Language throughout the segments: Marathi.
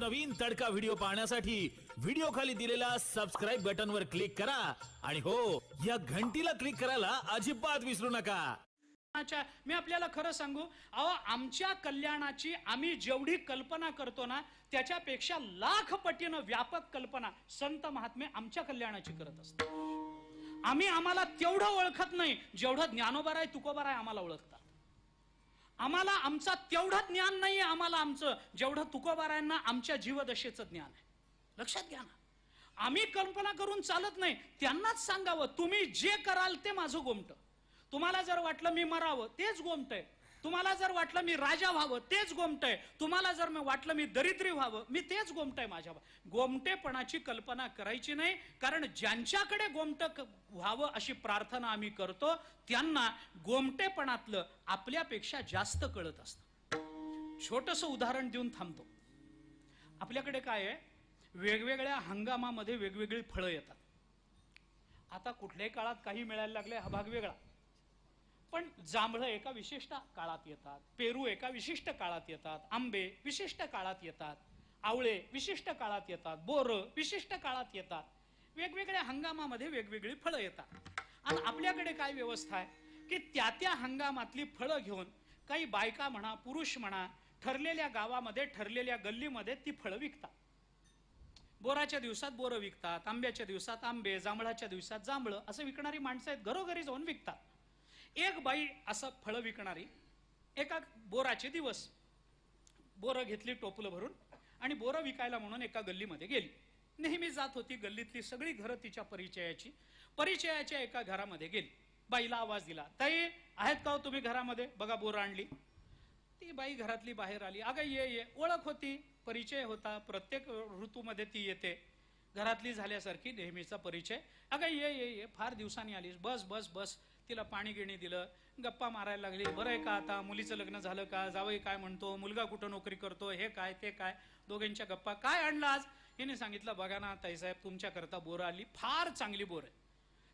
नवनवीन तडका व्हिडिओ पाहण्यासाठी व्हिडिओ खाली दिलेल्या सबस्क्राईब बटन वर क्लिक करा. आणि हो या घंटीला क्लिक करायला अजिबात विसरू नका. मी आपल्याला खरं सांगू अहो आमच्या कल्याणाची आम्ही जेवढी कल्पना करतो ना त्याच्यापेक्षा लाख पटीनं व्यापक कल्पना संत महात्मे आमच्या कल्याणाची करत असतात. आम्ही आम्हाला तेवढं ओळखत नाही जेवढं ज्ञानोबाराय तुकोबाराय आम्हाला ओळखतात. आम्हाला आमचा तेवढं ज्ञान नाहीये आम्हाला आमचं जेवढं तुकोबारायांना आमच्या जीवदशेचं ज्ञान आहे. लक्षात घ्या ना. आम्ही कल्पना करून चालत नाही त्यांनाच सांगावं तुम्ही जे कराल ते माझं गोमट. तुम्हाला जर वाटलं मी मरावं तेच गोमट आहे. तुम्हाला जर वाटलं मी राजा व्हावं तेच गोमट आहे तुम्हाला जर मी वाटलं मी दरिद्री व्हावं मी तेच गोमट आहे माझ्या गोमटेपणाची कल्पना करायची नाही कारण ज्यांच्याकडे गोमट व्हावं अशी प्रार्थना आम्ही करतो त्यांना गोमटेपणातलं आपल्यापेक्षा जास्त कळत असतं. छोटस उदाहरण देऊन थांबतो. आपल्याकडे काय आहे? वेगवेगळ्या हंगामामध्ये वेगवेगळी फळं येतात. आता कुठल्याही काळात काही मिळायला लागले हा भाग वेगळा. पण जांभळं एका विशिष्ट काळात येतात पेरू एका विशिष्ट काळात येतात आंबे विशिष्ट काळात येतात आवळे विशिष्ट काळात येतात बोरं विशिष्ट काळात येतात. वेगवेगळ्या हंगामामध्ये वेगवेगळी फळं येतात. आणि आपल्याकडे काय व्यवस्था आहे? की त्या त्या हंगामातली फळं घेऊन काही बायका म्हणा पुरुष म्हणा ठरलेल्या गावामध्ये ठरलेल्या गल्लीमध्ये ती फळं विकतात. बोराच्या दिवसात बोरं विकतात आंब्याच्या दिवसात आंबे जांभळाच्या दिवसात जांभळं असं विकणारी माणसं आहेत घरोघरी जाऊन विकतात. एक बाई असं फळं विकणारी एका बोराचे दिवस. बोरं घेतली टोपलं भरून आणि बोरं विकायला म्हणून एका गल्लीमध्ये गेली. नेहमी जात होती गल्लीतली सगळी घरं तिच्या परिचयाची. परिचयाच्या एका घरामध्ये गेली. बाईला आवाज दिला ताई आहेत का हो तुम्ही घरामध्ये? बघा बोरं आणली. ती बाई घरातली बाहेर आली. अगं ये ये. ओळख होती परिचय होता. प्रत्येक ऋतूमध्ये ती येते. घरातली झाल्यासारखी नेहमीचा परिचय. अगं ये ये ये. फार दिवसांनी आलीस. बस बस बस. तिला पाणी गिणी दिलं. गप्पा मारायला लागली. बरं आहे का आता? मुलीचं लग्न झालं का? जावई काय म्हणतो? मुलगा कुठं नोकरी करतो? हे काय ते काय? दोघांच्या गप्पा. काय आणलं आज? हिने सांगितलं बघा ना ताईसाहेब तुमच्याकरता बोरं आली फार चांगली बोर आहे.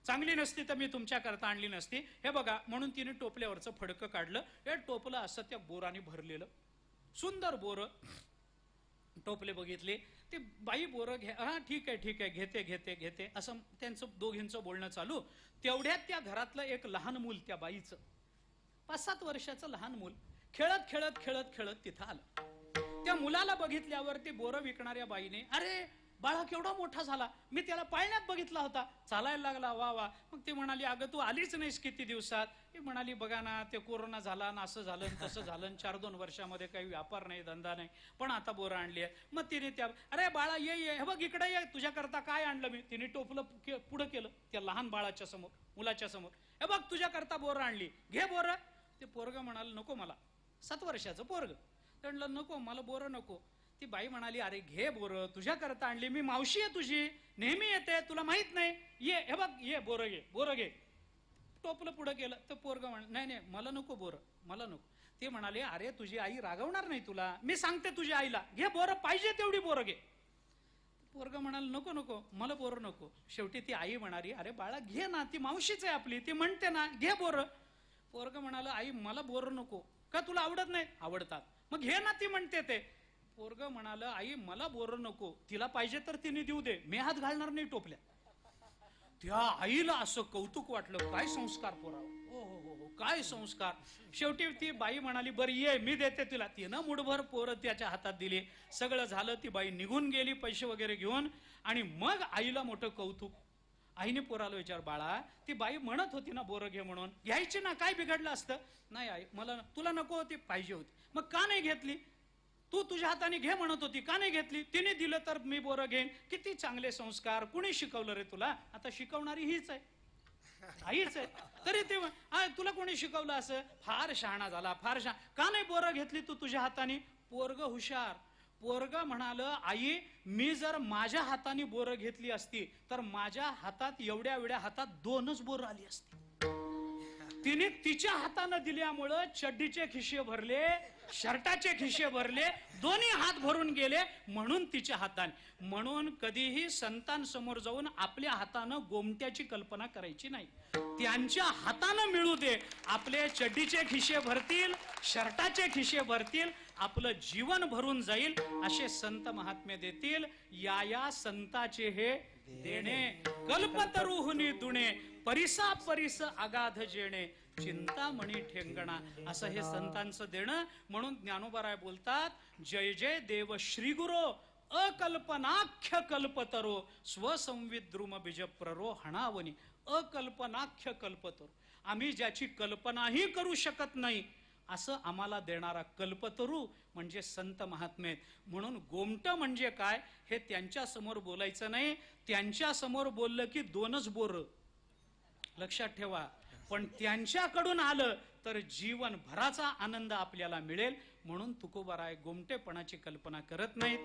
चांगली नसती तर मी तुमच्याकरता आणली नसती. हे बघा म्हणून तिने टोपल्यावरचं फडकं काढलं. हे टोपलं असं त्या बोराने भरलेलं. सुंदर बोरं टोपले बघितले. ते बाई बोरं घ्या. हां ठीक आहे ठीक आहे. घेते घेते घेते. असं त्यांचं दोघींचं बोलणं चालू. तेवढ्यात त्या घरातलं एक लहान मूल त्या बाईचं. पाच सात वर्षाचं लहान मूल खेळत खेळत खेळत खेळत तिथं आलं. त्या मुलाला बघितल्यावर ते बोरं विकणाऱ्या बाईने अरे बाळा केवढा मोठा झाला. मी त्याला पाळण्यात बघितला होता. चालायला लागला वा वा. मग ती म्हणाली अगं तू आलीच नाहीस किती दिवसात. ती म्हणाली बघा ना ते कोरोना झाला ना असं झालं तसं झालं चार दोन वर्षामध्ये काही व्यापार नाही धंदा नाही. पण आता बोरं आणली आहे. मग तिने त्या अरे बाळा ये ये. हे बघ इकडे ये. तुझ्याकरता काय आणलं मी? तिने टोपलं पुढं केलं त्या लहान बाळाच्या समोर मुलाच्या समोर. हे बघ तुझ्याकरता बोरं आणली. घे बोरं. ते पोरग म्हणाल नको मला. सात वर्षाचं पोरग. म्हणलं नको मला बोरं नको. ती बाई म्हणाली अरे घे बोरं तुझ्याकरता आणली मी मावशी आहे तुझी नेहमी येते तुला माहीत नाही ये हे बघ ये बोरं घे बोरं घे. टोपलं पुढं केलं तर पोरग म्हण नाही नाही मला नको बोरं मला नको. ते म्हणाले अरे तुझी आई रागवणार नाही तुला मी सांगते तुझ्या आईला घे बोरं पाहिजे तेवढी बोरं घे. पोरग म्हणाल नको नको मला बोरं नको. शेवटी ती आई म्हणाली अरे बाळा घे ना ती मावशीच आहे आपली ती म्हणते ना घे बोरं. पोरग म्हणाल आई मला बोरं नको का तुला आवडत नाही? आवडतात. मग घे ना ती म्हणते ते. पोरग म्हणाल आई मला बोर नको. तिला पाहिजे तर तिने देऊ दे. मी हात घालणार नाही टोपल्या. त्या आईला असं कौतुक वाटलं. काय संस्कार पोराव हो हो हो हो. काय संस्कार. शेवटी ती बाई म्हणाली बरं ये मी देते तिला. तिनं मुठभर पोरं त्याच्या हातात दिली. सगळं झालं ती बाई निघून गेली पैसे वगैरे घेऊन. आणि मग आईला मोठं कौतुक. आईने पोराला विचार बाळा ती बाई म्हणत होती ना बोरं घे म्हणून. घ्यायची ना काय बिघडलं असतं? नाही आई मला तुला नको होती पाहिजे होती. मग का नाही घेतली? तू तुझ्या हाताने घे म्हणत होती का नाही घेतली? तिने दिलं तर मी बोरं घेईन. किती चांगले संस्कार. कुणी शिकवलं रे तुला? आता शिकवणारी हीच आहे. आईच आहे. तरी ते तुला कोणी शिकवलं असं? फार शहाणा झाला फार शहा का नाही बोरं घेतली तू तुझ्या हाताने? पोरग हुशार. पोरग म्हणाल आई मी जर माझ्या हाताने बोरं घेतली असती तर माझ्या हातात एवढ्या एवढ्या हातात दोनच बोरं आली असती. तिने तिच्या हातानं दिल्यामुळं चड्डीचे खिशे भरले शर्टाचे खिशे भरले दोन्ही हात भरून गेले म्हणून तिच्या हाताने. म्हणून कधीही संतांसमोर जाऊन आपल्या हातानं गोमट्याची कल्पना करायची नाही. त्यांच्या हातानं मिळू दे. आपले चड्डीचे खिशे भरतील शर्टाचे खिशे भरतील आपलं जीवन भरून जाईल असे संत महात्मे देतील. या या संताचे हे देणे. कल्पतरुहुनी दुणे. परिसा परिस अगाध जेणे चिंतामणी ठेंगणा असं हे संतांचं देणं. म्हणून ज्ञानोबराय बोलतात जय जय देव श्री गुरु अकल्पनाख्य कल्पतरो स्वसंविद्रुम बीजप्ररो हणावनी अकल्पनाख्य कल्पतरो. आम्ही ज्याची कल्पनाही करू शकत नाही असं आम्हाला देणारा कल्पतरू म्हणजे संत महात्मे. म्हणून गोमट म्हणजे काय हे त्यांच्यासमोर बोलायचं नाही. त्यांच्यासमोर बोललं की दोनच बोर. लक्षात ठेवा. पण त्यांच्याकडून आलं तर जीवनभराचा आनंद आपल्याला मिळेल. म्हणून तुकोबाराय गोमटेपणाची कल्पना करत नाहीत.